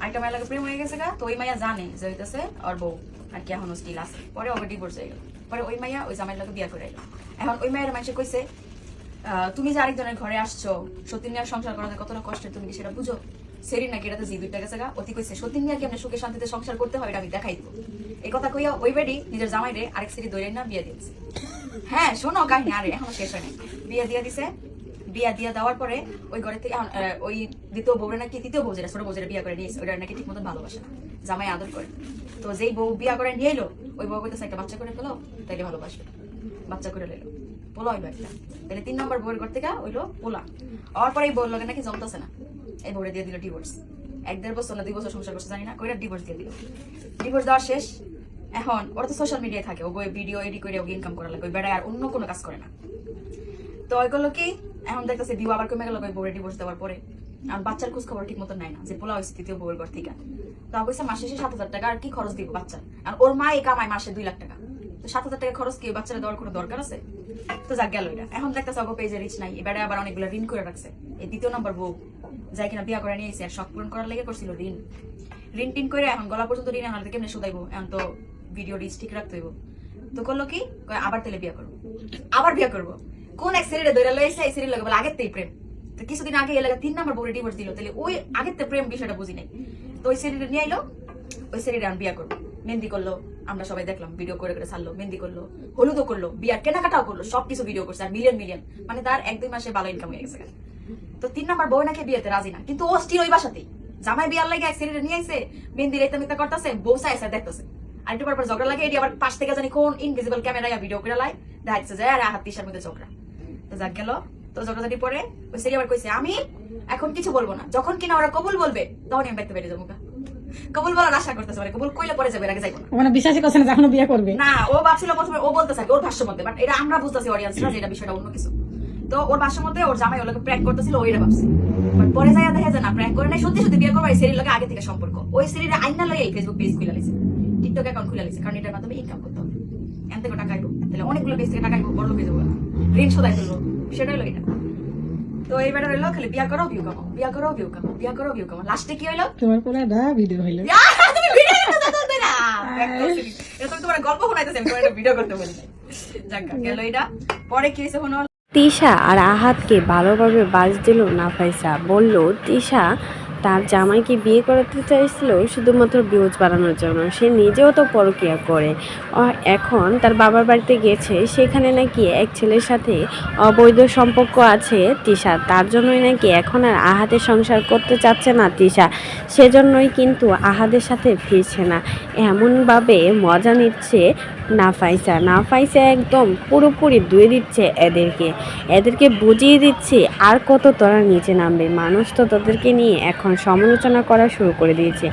আরেকটা মায়ের লাগে প্রেম হয়ে গেছে গা, তো ওই মাইয়া জানে যে হইতেছে ওর বউ। আর কি, এখনও স্টিল আছে। পরে ওকে ডিভোর্স হয়ে গেল। পরে ওই মাইয়া ওই জামাইয়ের লাগে বিয়া করে আইলো। এখন ওই মায়ের মানুষে কইছে তুমি যে আরেকজনের ঘরে আসছো, সতীন নিয়ে সংসার করাতে কতটা কষ্টের তুমি কি সেটা বুঝো? সেরি নাকি এটাতে জি দুইটা গেছে গা। অতি কইছে, সতীন নিয়ে কি আমরা সুখে শান্তিতে সংসার করতে হয়? এটা আমি দেখাই দিব। এই কথা কইয়া ওই বেডি নিজের জামাইরে আরেক সেরি দৈরেন না বিয়ে দিয়েছে হ্যাঁ শোনো কাহিনী, আরে এখনও শেষ হয়নি। বিয়ে দিয়ে দিছে বিয়া দিয়া দেওয়ার পরে ওই ঘরে থেকে ওই দ্বিতীয় বউরে নাকি তৃতীয় বউ যেটা ছোট বউ যেটা বিয়া করে নিয়েছে ওটা নাকি ঠিক মতন ভালোবাসে না। জামাই আদর করে। তো যেই বউ বিয়া করে নিয়ে এলো, ওই বউ কইতেছে, একটা বাচ্চা করে ফেলো, তাইলে ভালোবাসবে। বাচ্চা করে লেলো পোলা হইল একটা। তাহলে তিন নম্বর বউয়ের ঘর থেকে হইল পোলা। আর পরে এই বউর লগে নাকি জমতেছে না। এই বউরে দিয়ে দিল ডিভোর্স এক দেড় বছর না দুই বছর সংসার করছে, জানি না, কইরা ডিভোর্স দিয়ে দিল। ডিভোর্স দেওয়ার শেষ। এখন ওরা তো সোশ্যাল মিডিয়ায় থাকে ও ভিডিও এডিট করে ওকে ইনকাম করা লাগে, ওই বেড়ায় আর অন্য কোনো কাজ করে না। তো ওইগুলো কি? এখন দেখতেছে দিও আবার কমে গেল ওই ডিভোর্স দেওয়ার পরে। আর বাচ্চার খোঁজ খবর ঠিক মতো না, যে ঘর থেকে। মাসে শেষে সাত হাজার টাকা আর কি খরচ দিব বাচ্চার? আর ওর মা এই কামায় মাসে দুই লাখ টাকা। তো সাত হাজার টাকা খরচ কি বাচ্চারা দেওয়ার কোনো দরকার আছে? তো গেল এটা। এখন পেজে রিচ নাই। এবারে আবার অনেকগুলো ঋণ করে রাখছে। এই দ্বিতীয় নম্বর বউ যাই কিনা বিয়া করে নিয়েছে আর শখ পূরণ করার লেগে করছিল ঋণ। ঋণ টিন করে এখন গলা পর্যন্ত ঋণ আনার কেমনে শুধাইবো? এখন তো ভিডিও রিচ ঠিক রাখতে হইব। তো করল কি? আবার তেলে বিয়া করব। আবার বিয়া করব। কোন এক সিরিয়ালে দৈরা লয়েছে এই সিরিয়াল বলে আগের তেই প্রেম। তো কিছুদিন আগে এলাকা তিন নম্বর বউরে ডিভোর্স দিল। তাহলে ওই আগের তে প্রেম বিষয়টা বুঝি নাই। তো ওই সিরিয়ালে নিয়ে আইলো, ওই সিরিয়ালে আমি বিয়া করব। মেহেন্দি করল, আমরা সবাই দেখলাম ভিডিও করে করে ছাড়লো, মেহেন্দি করল, হলুদও করল বিয়ার কেনাকাটাও করল, সবকিছু ভিডিও করছে, আর মিলিয়ন মিলিয়ন মানে তার এক দুই মাসে ভালো ইনকাম হয়ে গেছে। তো তিন নম্বর বউ নাকি বিয়েতে রাজি না, কিন্তু ও স্টিল ওই বাসাতেই। জামাই বিয়ার লাগে এক সিরিয়ালে নিয়ে আইছে, মেহেন্দি রেতে মিতা করতেছে, বউ চাইছে দেখতেছে। আর একটু পর পর ঝগড়া লাগে, এটি আবার পাশ থেকে জানি কোন ইনভিজিবল ক্যামেরায় ভিডিও করে লাই দেখাচ্ছে যে আরে হাত মধ্যে ঝগড়া। তো যাক গেল তো ঝগড়াঝাটি পরে ওই সেরি আবার কইছে আমি এখন কিছু বলব না। যখন কিনা ওরা কবুল বলবে তখন আমি বাইতে বেরিয়ে যাব কবুল বলার আশা করতেছে মানে কবুল কইলে পরে যাবে এর আগে যাইবো না। মানে বিশ্বাসই করছে না যে এখনও বিয়ে করবে। না ও ভাবছিল প্রথমে ও বলতে থাকে ওর ভাষ্য মধ্যে বাট এটা আমরা বুঝতেছি অডিয়েন্সরা যে এটা বিষয়টা অন্য কিছু। তো ওর ভাষ্য মধ্যে ওর জামাই ওগুলোকে প্র্যাঙ্ক করতেছিল ওই এটা ভাবছে। বাট পরে যাইয়া দেখা যায় না প্র্যাঙ্ক করে নাই। সত্যি সত্যি বিয়ে করবার এই সেরির লোকে আগে থেকে সম্পর্ক। ওই সেরির আইনা লয়ে এই ফেসবুক পেজ খুলে লিছে টিকটক অ্যাকাউন্ট খুলে লিছে কারণ এটার মাধ্যমে ইনকাম করতে হবে। থেকে টাকা তাহলে অনেকগুলো পেজ থেকে টাকা বড় লোকে যাব ঋণ শোধাই সেটা হলো এটা। তো এই বেটা হইল খালি বিয়া করো ভিউ কামাও বিয়া করো ভিউ কামাও বিয়া করো ভিউ কামাও লাস্টে কি হইল? তোমার পুরো দা ভিডিও হইল। তুমি ভিডিও করতে চলতে না এটা তুমি তোমার গল্প শোনাইতেছি আমি তোমার ভিডিও করতে বলি। যাক গেল এটা। পরে কি তিশা আর আহাতকে ভালোভাবে বাজ দিল নাফাইসা। বলল তিশা তার জামাইকে বিয়ে করাতে চাইছিল শুধুমাত্র বিউজ বাড়ানোর জন্য। সে নিজেও তো পরকিয়া করে। এখন তার বাবার বাড়িতে গেছে। সেখানে নাকি এক ছেলের সাথে অবৈধ সম্পর্ক আছে তিশা। তার জন্যই নাকি এখন আর আহাদের সংসার করতে চাচ্ছে না তিশা। সেজন্যই কিন্তু আহাদের সাথে ফিরছে না। এমনভাবে মজা নিচ্ছে নাফাইসা। নাফাইসা একদম পুরোপুরি ধুয়ে দিচ্ছে এদেরকে। এদেরকে বুঝিয়ে দিচ্ছে আর কত তোরা নিচে নামবে। মানুষ তো তোদেরকে নিয়ে এখন সমালোচনা করা শুরু করে দিয়েছে।